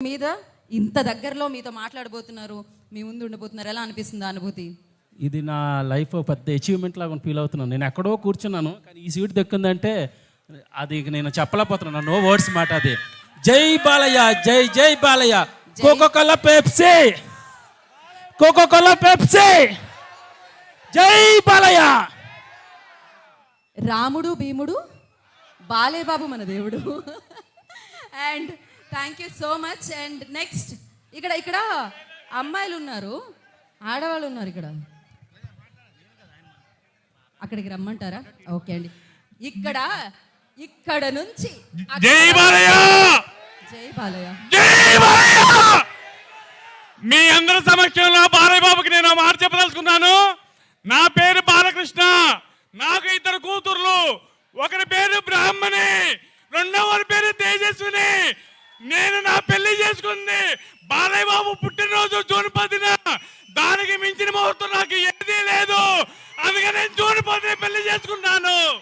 మీద ఇంత దగ్గరలో మీతో మాట్లాడబోతున్నారు మీ ముందు ఉండబోతున్నారు ఎలా అనిపిస్తుంది ఆ అనుభూతి? ఇది నా లైఫ్ పెద్ద అచీవ్మెంట్ లాగా ఫీల్ అవుతున్నాను. నేను ఎక్కడో కూర్చున్నాను కానీ ఈ సీట్ దక్కిందంటే అది నేను చెప్పలేకపోతున్నాను. నో వర్డ్స్ మాట అది. జై బాలయ్య జై జై Balayya. Coca cola Pepsi coca cola Pepsi జై బాలయ్య. రాముడు భీముడు బాలేబాబు మన దేవుడు. And thank you so much and next ఇక్కడ ఇక్కడ అమ్మాయిలు ఉన్నారు. ఆడవాళ్ళు ఉన్నారు ఇక్కడ. అక్కడికి రమ్మంటారా? ఓకే అండి. ఇక్కడ ఇక్కడ నుంచి జై బాలయ్య! జై బాలయ్య. జై బాలయ్య! మీ అందరి సమక్షంలో బాలయ్య బాబుకి నేను మాట చెప్పదలుచుకున్నాను. నా పేరు బాలకృష్ణ. నాకు ఇద్దరు కూతుర్లు. ఒకరి పేరు బ్రాహ్మణి. రెండవ నేను నా పెళ్ళి చేసుకుంది. బాలయ్య బాబు పుట్టినరోజు జూన్ పదిన. దానికి మించిన ముహూర్తం నాకు ఏదీ లేదు. అందుకని నేను జూన్ పదిన పెళ్ళి చేసుకున్నాను.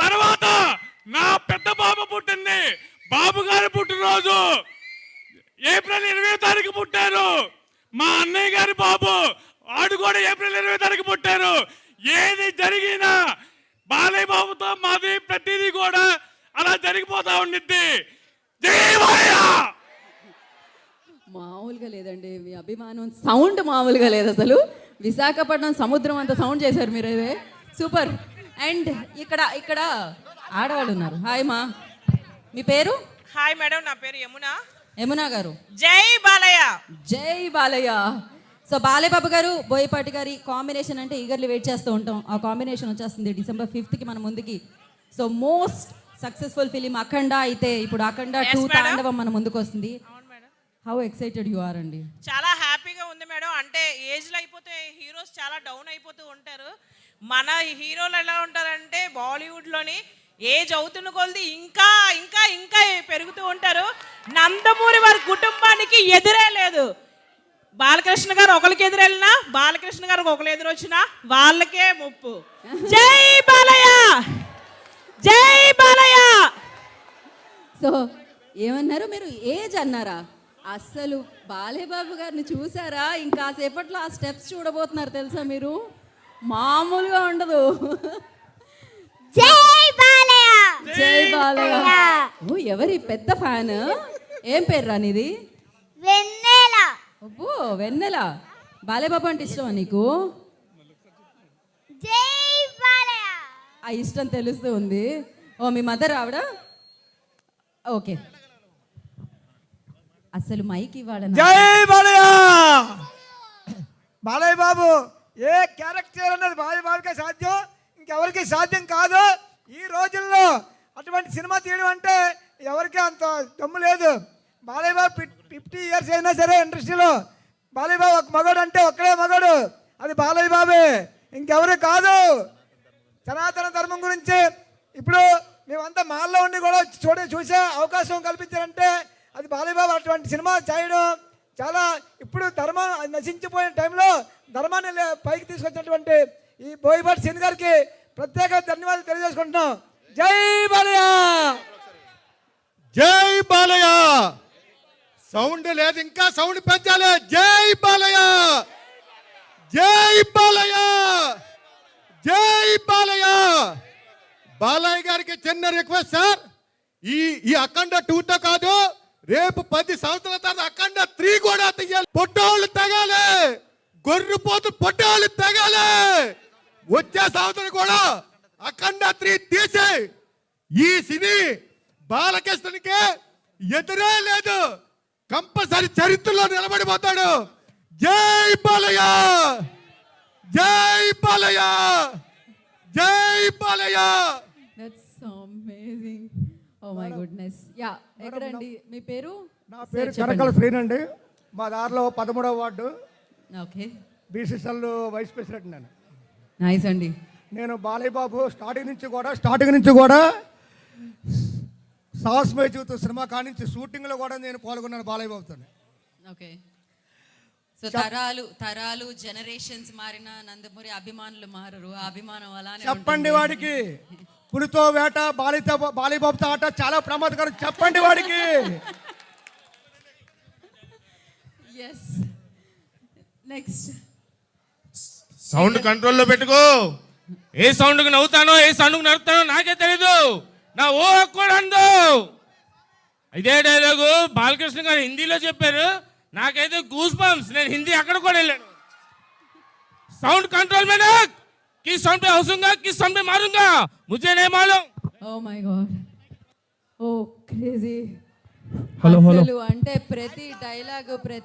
తర్వాత నా పెద్ద బాబు పుట్టింది. బాబు గారి పుట్టినరోజు ఏప్రిల్ ఇరవై తారీఖు పుట్టారు. మా అన్నయ్య గారి బాబు ఆడు కూడా ఏప్రిల్ ఇరవై తారీఖు పుట్టారు. ఏది జరిగినా బాలయ్య బాబు జరిగిపోతా ఉండిద్ది! మామూలుగా లేదండి. మీ అభిమానం సౌండ్ మామూలుగా లేదు అసలు. విశాఖపట్నం సముద్రం అంత సౌండ్ చేశారు మీరు అదే సూపర్. అండ్ ఇక్కడ ఇక్కడ ఆడవాళ్ళు ఉన్నారు. హాయ్ మా. మీ పేరు? హాయ్ మేడం నా పేరు యమున. యమునా గారు. జై బాలయ్య. జై బాలయ్య. సో బాలయ్య బాబు గారు బోయపాటి గారి కాంబినేషన్ అంటే ఈగర్లీ వెయిట్ చేస్తూ ఉంటాం. ఆ కాంబినేషన్ వచ్చేస్తుంది డిసెంబర్ ఫిఫ్త్కి మన ముందుకి. So most successful film Akhanda అయితే ఇప్పుడు అఖండ టూ తాండవం మన ముందుకు వస్తుంది హౌ ఎక్సైటెడ్ యు ఆర్ అండి. చాలా హ్యాపీగా ఉంది మేడం అంటే ఏజ్లో అయిపోతే హీరోస్ చాలా డౌన్ అయిపోతూ ఉంటారు. మన హీరోలు ఎలా ఉంటారంటే బాలీవుడ్లోని ఏజ్ అవుతున్న కొలది ఇంకా ఇంకా ఇంకా పెరుగుతూ ఉంటారు. నందమూరి వారి కుటుంబానికి ఎదురే లేదు. బాలకృష్ణ గారు ఒకరికి ఎదురెళ్ళినా బాలకృష్ణ గారికి ఒకరు ఎదురొచ్చినా వాళ్ళకే ముప్పు. జై బాలయ్య జై బాలయ్య సో ఏమన్నారు మీరు? ఏజ్ అన్నారా? అస్సలు బాలేబాబు గారిని చూసారా? ఇంకా సేపట్లో ఆ స్టెప్స్ చూడబోతున్నారు తెలుసా మీరు? మామూలుగా ఉండదు. జై బాలయ్య! ఓ ఎవరి పెద్ద ఫ్యాన్? ఏం పేరు రానిది వెన్నెల. అబ్బో వెన్నెల. బాలేబాబు అంటే ఇష్టమా నీకు? జై బాలయ్య! ఆ ఇష్టం తెలుస్తూ ఉంది. ఓ మీ మదర్ ఆవిడ? ఓకే. అసలు మైక్ ఇవ్వాలి జై బాలయ్య! బాలయ్య బాబు ఏ క్యారెక్టర్ అన్నది బాలయ్య బాబుకే సాధ్యం? ఇంకెవరికి సాధ్యం కాదు? ఈ రోజుల్లో అటువంటి సినిమా తీయడం అంటే ఎవరికి అంత దమ్ము లేదు. బాలయ్య బాబు ఫిఫ్టీ ఇయర్స్ అయినా సరే ఇండస్ట్రీలో బాలయ్య బాబు ఒక మగడు అంటే ఒక్కడే మగడు. అది బాలయ్య బాబే. ఇంకెవరు కాదు? సనాతన ధర్మం గురించి ఇప్పుడు మేమంతా మాల్లో ఉండి కూడా చూడ చూసే అవకాశం కల్పించారంటే అది బాలయ్యబాబు అటువంటి సినిమా చేయడం చాలా ఇప్పుడు ధర్మం నశించిపోయిన టైంలో ధర్మాన్ని లే- పైకి తీసుకొచ్చినటువంటి ఈ బోయిపాటి సింగ్ గారికి ప్రత్యేక ధన్యవాదాలు తెలియజేసుకుంటున్నాం. జై బాలయ్య! జై బాలయ్య! సౌండ్ లేదు ఇంకా సౌండ్ పెంచాలి. జై బాలయ్య జై బాలయ్య బాలయ్య గారికి చిన్న రిక్వెస్ట్ సార్. ఈ ఈ అఖండ టూతో కాదు రేపు పది సంవత్సరాల తర్వాత అఖండ త్రీ కూడా తెయ్యాలి పొట్టోళ్ళు తెగాలి. గొర్రె పోతు పొట్టోళ్ళు తెగాలి. వచ్చే సంవత్సరం కూడా అఖండ త్రీ తీసే ఈ సినీ బాలకృష్ణునికి ఎదురే లేదు. కంపల్సరీ చరిత్రలో నిలబడిపోతాడు. జై బాలయ్య! జై బాలయ్య! జై Balayya! Oh my goodness yeah ఎక్కడండి? మీ పేరు? నా పేరు కరకల శ్రీనండి మా దారిలో పదమూడవ ward. Okay BCCL vice president నేను. నైస్ అండి. నేను బాలయ్య బాబు స్టార్టింగ్ నుంచి కూడా స్టార్టింగ్ నుంచి కూడా సాహస్ మే చూతూ సినిమా కానించి షూటింగ్లో కూడా నేను పాల్గొన్నాను బాలయ్య బాబుతో ఓకే సో తరాలు తరాలు జనరేషన్స్ మారిన నందమూరి అభిమానులు మారరు. ఆ అభిమానం అలానే చెప్పండి వాడికి. పులితో వేట బాలిత బాలిబాబుతో ఆట చాలా ప్రమాదకరం. చెప్పండి వాడికి. ఎస్ నెక్స్ట్ సౌండ్ కంట్రోల్లో పెట్టుకో. ఏ సౌండ్కి నవ్వుతానో ఏ సౌండ్కి నవ్వుతానో నాకే తెలీదు. నా ఓ కూడా ఇదే డైలాగు బాలకృష్ణ గారు హిందీలో చెప్పారు. నాకైతే గూస్ బంప్స్. నేను హిందీ అక్కడ కూడా వెళ్ళాను. సౌండ్ కంట్రోల్ మేడం किस साउंड पे हंसूंगा किस साउंड पे मारूंगा मुझे नहीं मालूम oh my god oh crazy hello hello అంటే ప్రతి డైలాగ్ ప్రతి